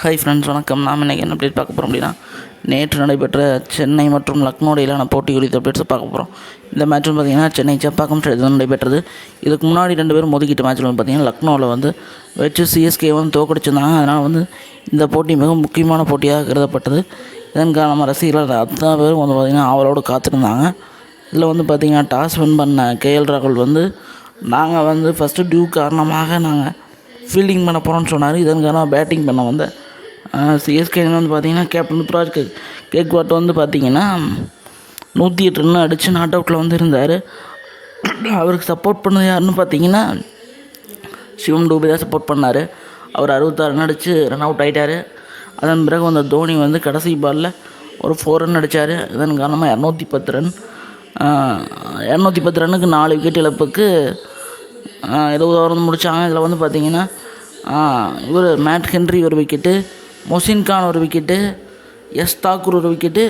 Hi friends வணக்கம். நாம் இன்றைக்கி என்ன அப்டேட் பார்க்க போகிறோம் அப்படின்னா நேற்று நடைபெற்ற சென்னை மற்றும் லக்னோ இடையிலான போட்டி குறித்த அப்டேட்ஸை பார்க்க போகிறோம் இந்த மேட்ச்சும் பார்த்திங்கன்னா சென்னை செப்பாக்கம் ஸ்டேடியத்தில் நடைபெற்றது. இதுக்கு முன்னாடி ரெண்டு பேரும் மோதிக்கிட்ட மேட்ச்சில் வந்து பார்த்திங்கன்னா லக்னோவில் வந்து வச்சு சிஎஸ்கே வந்து தோக்கடிச்சிருந்தாங்க அதனால் வந்து இந்த போட்டி மிக முக்கியமான போட்டியாக கருதப்பட்டது. இதன் காரணமாக ரசிகர்கள் அத்தனை பேரும் வந்து பார்த்திங்கன்னா ஆவலோடு காத்திருந்தாங்க. இதில் வந்து பார்த்திங்கன்னா டாஸ் வின் பண்ண கேஎல் ராகுல் வந்து நாங்கள் வந்து ஃபஸ்ட்டு டியூ காரணமாக நாங்கள் ஃபீல்டிங் பண்ண போகிறோம்னு சொன்னார். இதன் காரணமாக பேட்டிங் பண்ண வந்தேன் சிஎஸ்கே வந்து பார்த்தீங்கன்னா கேப்டன் ப்ராஜெக்ட் கேக் வாட்டை வந்து பார்த்தீங்கன்னா நூற்றி எட்டு ரன் அடித்து நாட் அவுட்டில் வந்து இருந்தார். அவருக்கு சப்போர்ட் பண்ணது யாருன்னு பார்த்தீங்கன்னா சிவம் டூபே தான் சப்போர்ட் பண்ணார். அவர் அறுபத்தாறு ரன் அடித்து ரன் அவுட் ஆகிட்டார் அதன் பிறகு வந்த தோனி வந்து கடைசி பாலில் ஒரு ஃபோர் ரன் அடித்தார் இதன் காரணமாக இரநூத்தி பத்து ரன். இரநூத்தி பத்து ரன்னுக்கு நாலு விக்கெட் இழப்புக்கு இருபது ஓவர் வந்து முடித்தாங்க இதில் வந்து பார்த்திங்கன்னா இவர் மேட் ஹென்ரி ஒரு விக்கெட்டு மொசின் கான் ஒரு விக்கெட்டு எஸ் தாக்கூர் ஒரு wicket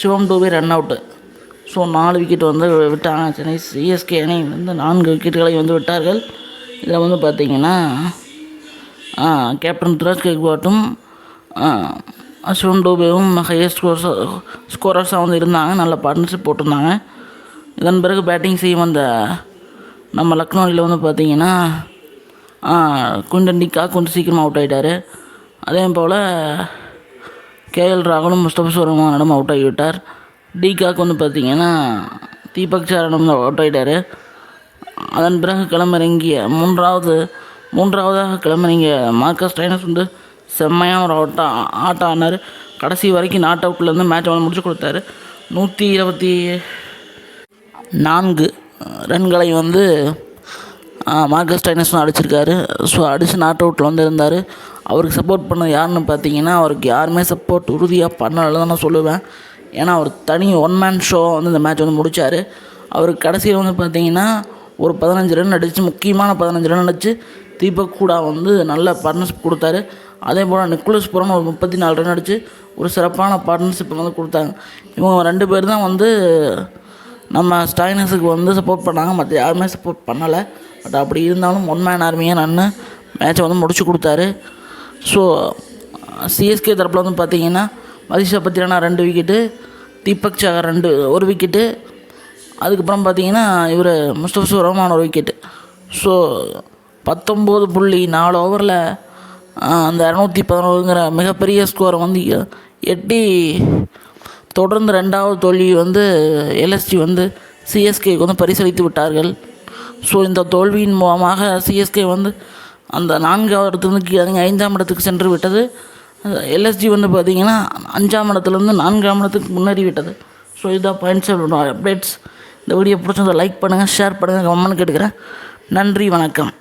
Shivam Dube run out so நாலு விக்கெட் வந்து விட்டாங்க சென்னை. சிஎஸ்கே அணி வந்து நான்கு விக்கெட்டுகளை வந்து விட்டார்கள். இதில் வந்து பார்த்தீங்கன்னா கேப்டன் துராஜ் கெக்வாட்டும் சிவம் டூபேவும் ஹையஸ்ட் ஸ்கோர்ஸ் ஸ்கோரர்ஸாக வந்து இருந்தாங்க. நல்ல பார்ட்னர்ஷிப் போட்டிருந்தாங்க. இதன் பிறகு பேட்டிங் செய்ய வந்த நம்ம லக்னோவில் வந்து பார்த்தீங்கன்னா குண்டன் டிக்கா கொஞ்சம் சீக்கிரமாக அவுட் ஆகிட்டார் அதே போல் கேஎல் ராகுலும் முஸ்தபா சுரமானிடம் அவுட் ஆகிவிட்டார். டிகாக் வந்து பார்த்திங்கன்னா தீபக் சாரனும் அவுட் ஆகிட்டார். அதன் பிறகு கிளம்பிறங்கிய மூன்றாவது மூன்றாவதாக கிளம்பிறங்கிய மார்க்கஸ் டைனஸ் வந்து செம்மையாக ஒரு அவுட்டாக ஆட்டம் ஆனார் கடைசி வரைக்கும் நாட் அவுட்லேருந்து மேட்ச் அவனை முடிச்சு கொடுத்தாரு. நூற்றி இருபத்தி நான்கு ரன்களை வந்து மார்க்கஸ் டைனஸும் அடிச்சிருக்காரு. ஸோ அடித்து நாட் அவுட்டில் வந்து இருந்தார் அவருக்கு சப்போர்ட் பண்ண யாருன்னு பார்த்தீங்கன்னா அவருக்கு யாருமே சப்போர்ட் உறுதியாக பண்ணலை தான் நான் சொல்லுவேன். ஏன்னா அவர் தனி ஒன் மேன் ஷோ வந்து இந்த மேட்ச் வந்து முடித்தார் அவருக்கு கடைசியில் வந்து பார்த்தீங்கன்னா ஒரு பதினஞ்சு ரன் அடித்து முக்கியமான பதினஞ்சு ரன் அடித்து தீபக் கூடா வந்து நல்ல பார்ட்னர்ஷிப் கொடுத்தாரு. அதே போல் நிக்குலஸ் புறம் ஒரு முப்பத்தி நாலு ரன் அடித்து ஒரு சிறப்பான பார்ட்னர்ஷிப் வந்து கொடுத்தாங்க. இவங்க ரெண்டு பேர் தான் வந்து நம்ம ஸ்டாயினஸுக்கு வந்து சப்போர்ட் பண்ணாங்க. மற்ற யாருமே சப்போர்ட் பண்ணலை. பட் அப்படி இருந்தாலும் ஒன் மேன் ஆர்மியாக நான் மேட்சை வந்து முடிச்சு கொடுத்தாரு. ஸோ சிஎஸ்கே தரப்பில் வந்து பார்த்தீங்கன்னா மதிஷா பத்திரனா ரெண்டு விக்கெட்டு தீபக் சாகர் ரெண்டு ஒரு விக்கெட்டு அதுக்கப்புறம் பார்த்தீங்கன்னா இவர் முஸ்தபிசு ரஹ்மான் ஒரு விக்கெட்டு ஸோ பத்தொம்போது புள்ளி நாலு ஓவரில் அந்த இரநூத்தி பதினோருங்கிற மிகப்பெரிய ஸ்கோரை வந்து எட்டி தொடர்ந்து ரெண்டாவது தோல்வி வந்து எல்எஸ்டி வந்து சிஎஸ்கேக்கு வந்து பரிசளித்து விட்டார்கள். ஸோ இந்த தோல்வியின் மூலமாக சிஎஸ்கே வந்து அந்த நான்காவது இடத்துலேருந்து கீழே ஐந்தாம் இடத்துக்கு சென்று விட்டது. எல்எஸ்டி வந்து பார்த்திங்கன்னா அஞ்சாம் இடத்துலேருந்து நான்காம் இடத்துக்கு முன்னேறி விட்டது. ஸோ இதுதான் பாயிண்ட்ஸ் அப்டேட்ஸ் இந்த வீடியோ பிடிச்சதை லைக் பண்ணுங்கள் ஷேர் பண்ணுங்கள் கமெண்ட் கேட்டுக்கிறேன். நன்றி வணக்கம்.